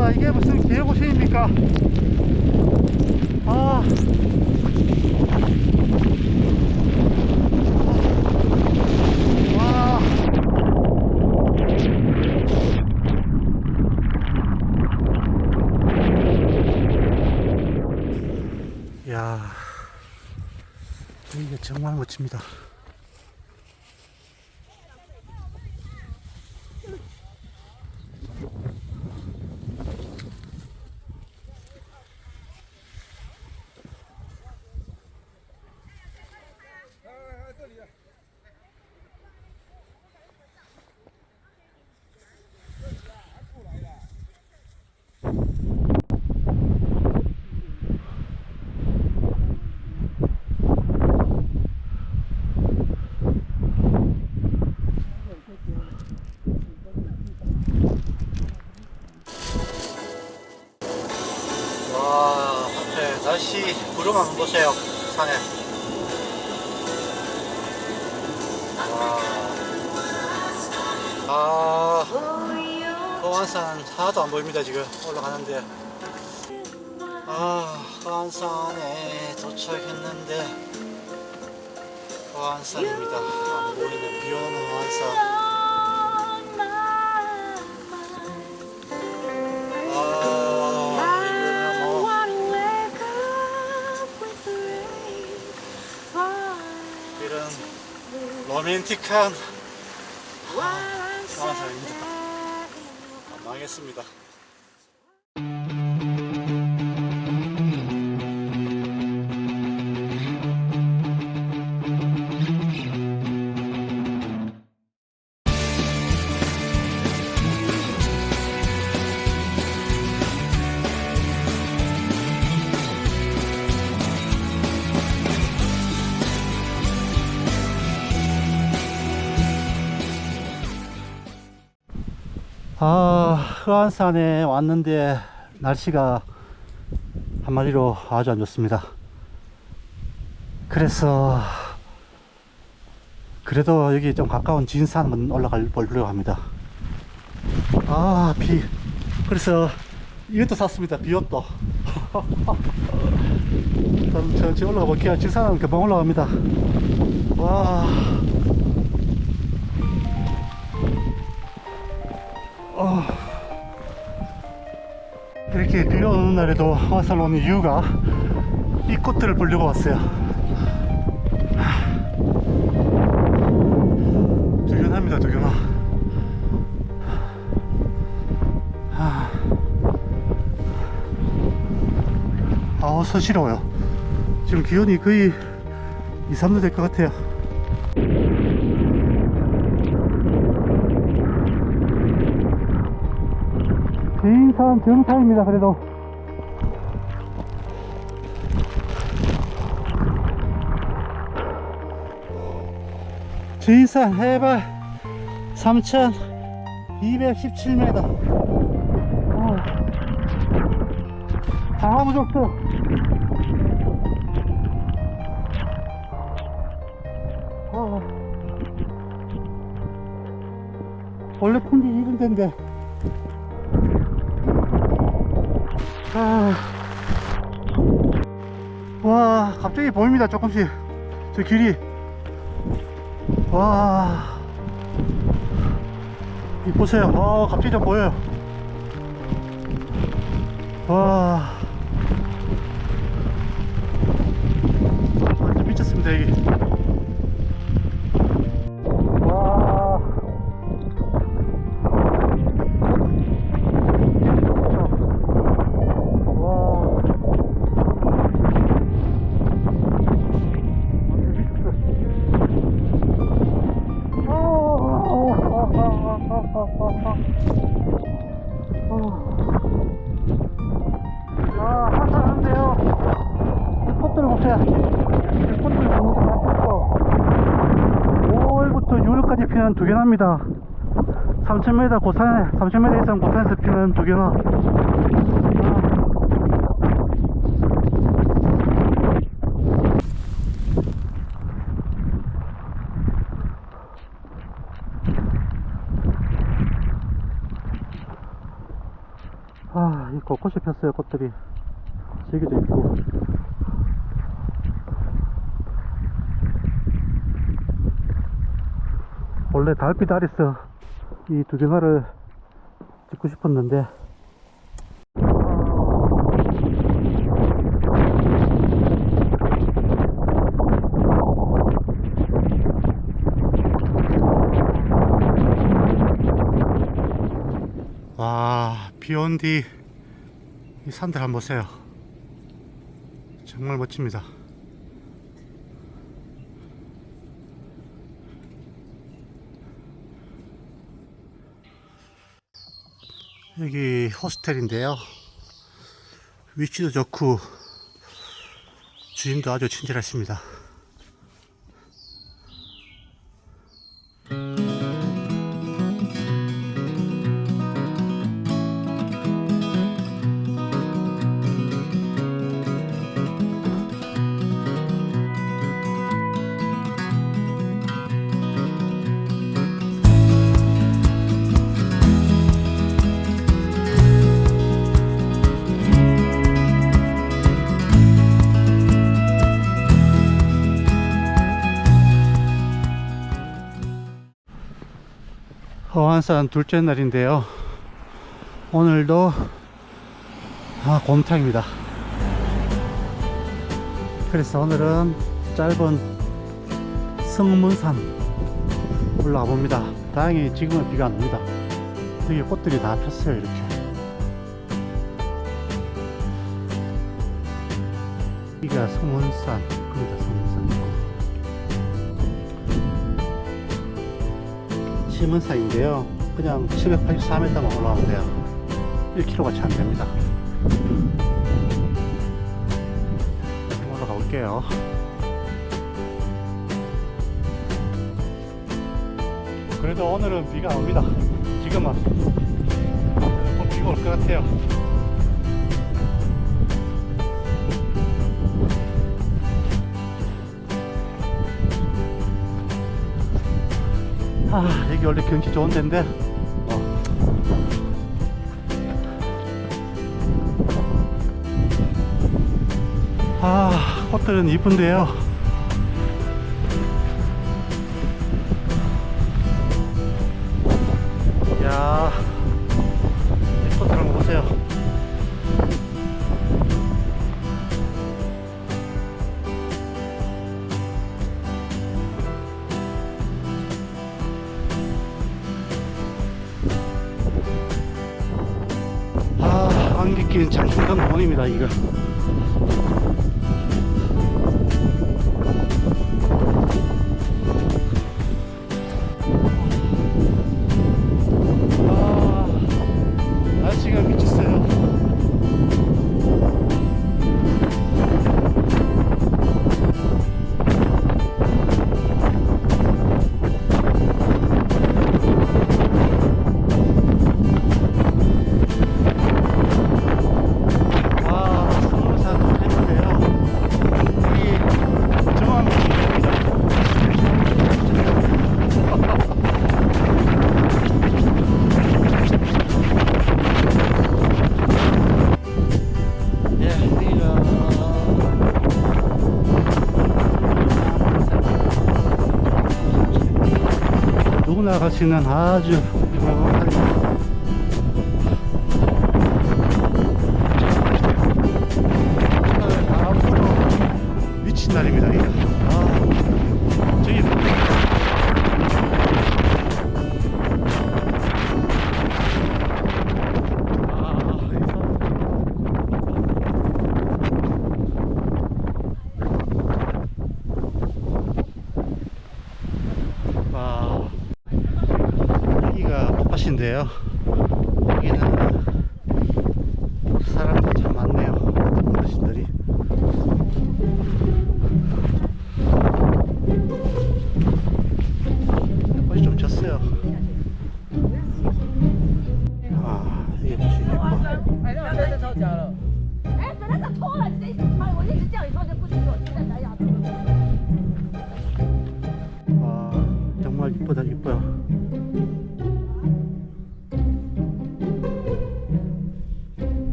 아 이게 무슨 개고생입니까 아 와. 야, 이게 정말 멋집니다. 아, 허안산 하나도 안 보입니다, 지금. 올라가는데. 아, 허안산에 도착했는데. 허안산입니다. 안 보이는 비 오는 허안산. 아, 뭐. 이런 로맨틱한 망했습니다. 아, 흐안산에 왔는데 날씨가 한마디로 아주 안 좋습니다. 그래서 그래도 여기 좀 가까운 진산 한번 올라갈 보려고 합니다. 아, 비. 그래서 이것도 샀습니다. 비옷도. 일단 저, 저 올라가 볼게요. 진산은 금방 올라갑니다. 와. 어, 이렇게 비 오는 날에도 화산 오는 이유가 이 꽃들을 보려고 왔어요. 두견합니다, 두견아. 아, 아우, 서시러워요. 지금 기온이 거의 2, 3도 될 것 같아요. 지인산 정상입니다 그래도 지인산 해발 3217m 어. 강화부족도 어. 원래 푼지 이런 데인데 아. 와, 갑자기 보입니다, 조금씩. 저 길이. 와. 이 보세요. 와, 갑자기 좀 보여요. 와. 완전 미쳤습니다, 여기. 두개나입니다. 3,000m 고산에, 3,000m 이상 고산에서 피는 두 개나. 아, 이 곳곳이 폈어요, 꽃들이. 저기도 있고. 원래 달빛 아래서 이두 개나를 찍고 싶었는데, 와, 비온 뒤이 산들 한번 보세요. 정말 멋집니다. 여기 호스텔인데요. 위치도 좋고 주인도 아주 친절하십니다. 허안산 둘째 날인데요. 오늘도 아, 곰탕입니다. 그래서 오늘은 짧은 성문산 올라가 봅니다. 다행히 지금은 비가 안 옵니다. 되게 꽃들이 다 폈어요, 이렇게. 여기가 성문산, 겁니다, 성문산. 심은산인데요. 그냥 784m만 올라가면 돼요. 1km가 채 안 됩니다. 올라가 볼게요. 그래도 오늘은 비가 안 옵니다. 지금은 또 비가 올 것 같아요. 아, 여기 원래 경치 좋은 데인데, 꽃들은 이쁜데요. 야, 이 꽃들 한번 보세요. 아, 안개 낀 장풍강 공원입니다, 이거. 있는 아주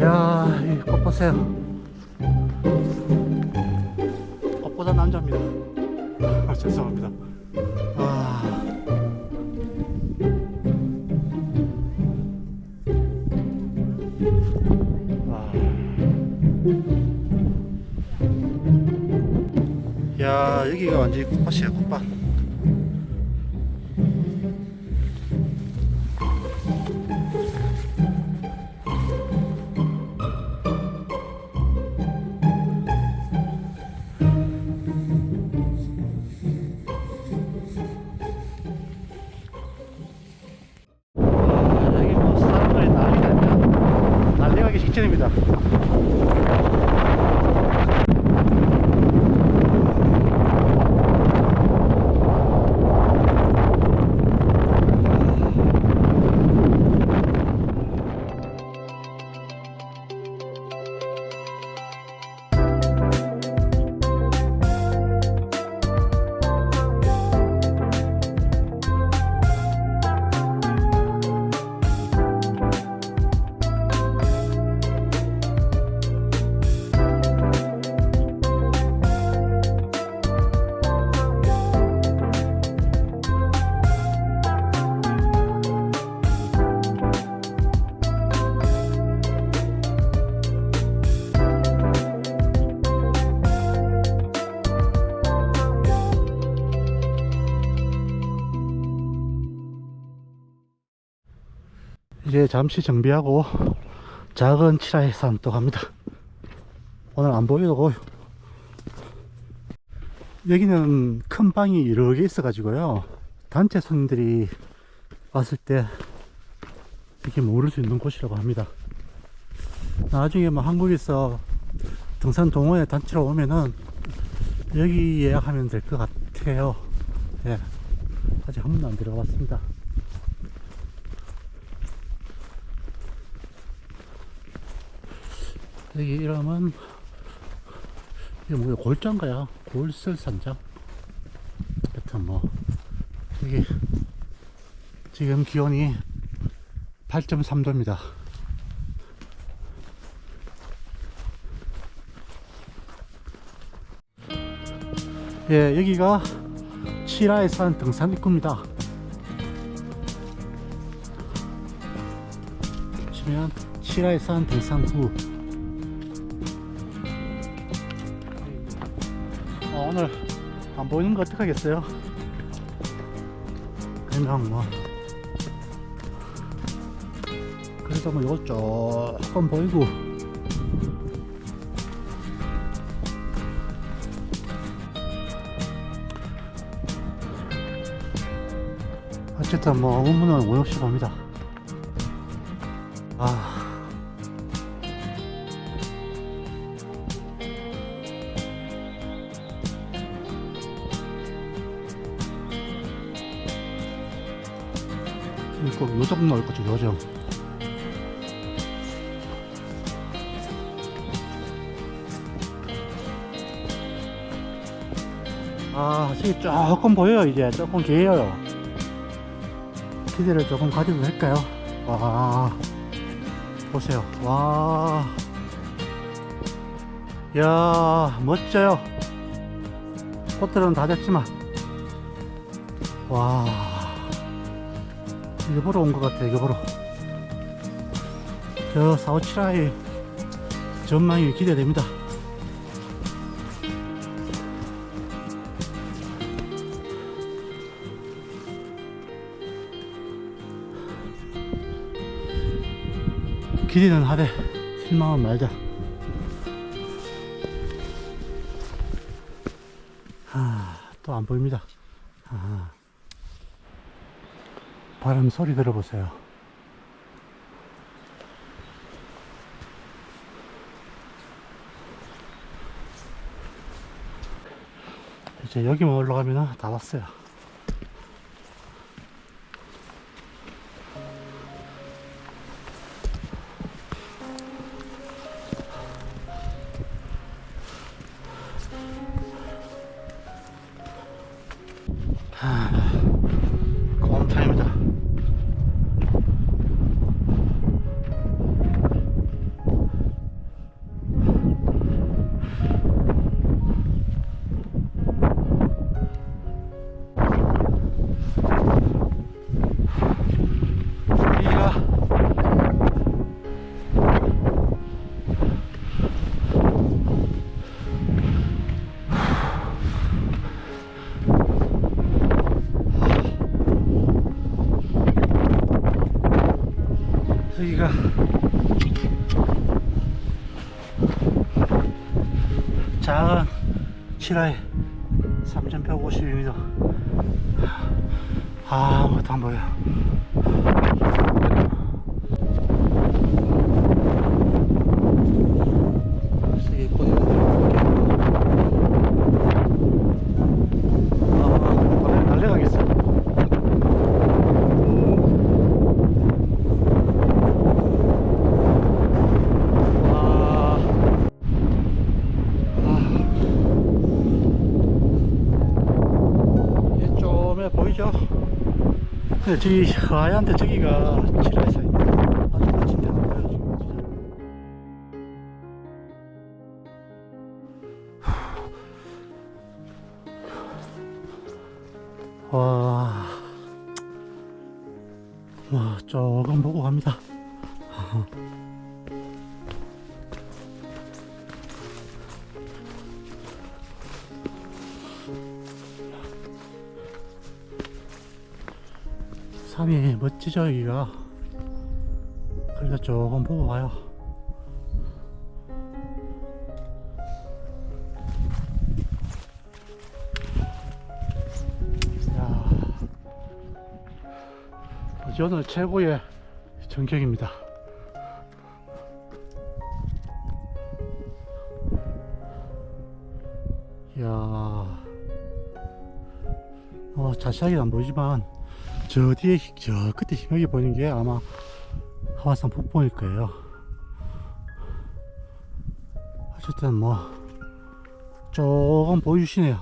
야, 이꽃 보세요. 꽃보다 남자입니다. 아, 죄송합니다. 와. 와. 야, 여기가 완전히 꽃밭이야, 꽃밭. 이제 잠시 정비하고 작은 칠하해산 또 갑니다. 오늘 안 보이고 여기는 큰 방이 여러 개 있어 가지고요. 단체 손님들이 왔을 때 이렇게 모를 수 있는 곳이라고 합니다. 나중에 뭐 한국에서 등산 동호회 단체로 오면은 여기 예약하면 될 것 같아요. 예. 아직 한 번도 안 들어갔습니다. 여기 이름은 이게 뭐야 골장가야. 골설산장. 하여튼 뭐 여기 지금 기온이 8.3도입니다. 예 여기가 치라에 산 등산 입구입니다. 보시면 치라에 산 등산구 오늘 안 보이는 거 어떡하겠어요? 그냥 뭐. 그래도 뭐 이거 조금 보이고. 어쨌든 뭐 의문은 원 없이 봅니다 거죠. 아 지금 조금 보여요 이제. 조금 개요. 기대를 조금 가지도 될까요? 와. 보세요. 와. 이야 멋져요. 꽃들은 다 됐지만. 와 이거 보러 온 것 같아 이거 보러 저 사오치라의 전망이 기대됩니다. 기대는 하되 실망은 말자. 또안 보입니다. 아. 바람 소리 들어보세요. 이제 여기만 올라가면 다 왔어요. 저기가 작은 칠하의 3152m 아무것도 안 보여 저기 꼬리가 아, 바람이 날려가겠어 아, 이게 좀에 보이죠? 근데 저기 하얀데 저기가 칠화사입니다. 산이 멋지죠 여기가? 그래서 조금 보고 가요. 야 오늘 최고의 전경입니다. 이야. 어, 자세하게 안 보이지만 저 뒤에 저 끝에 희명이 보이는 게 아마 하와산 폭포일 거예요. 어쨌든 뭐 조금 보여주시네요.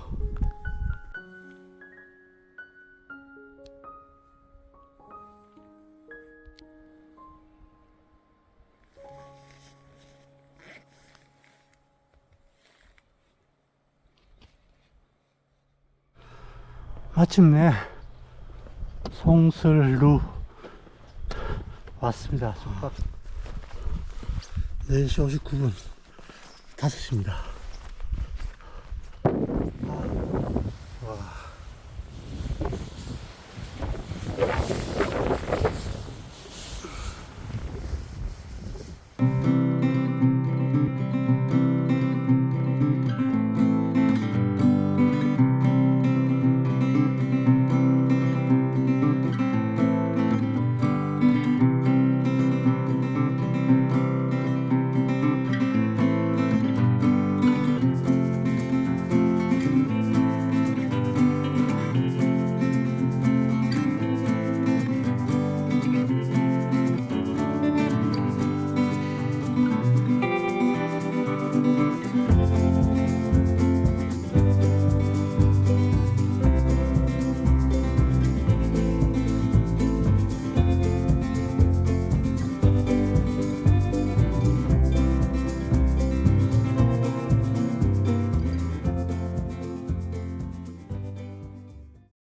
마침내 송슬루 왔습니다. 숙박 4시 59분 5시입니다.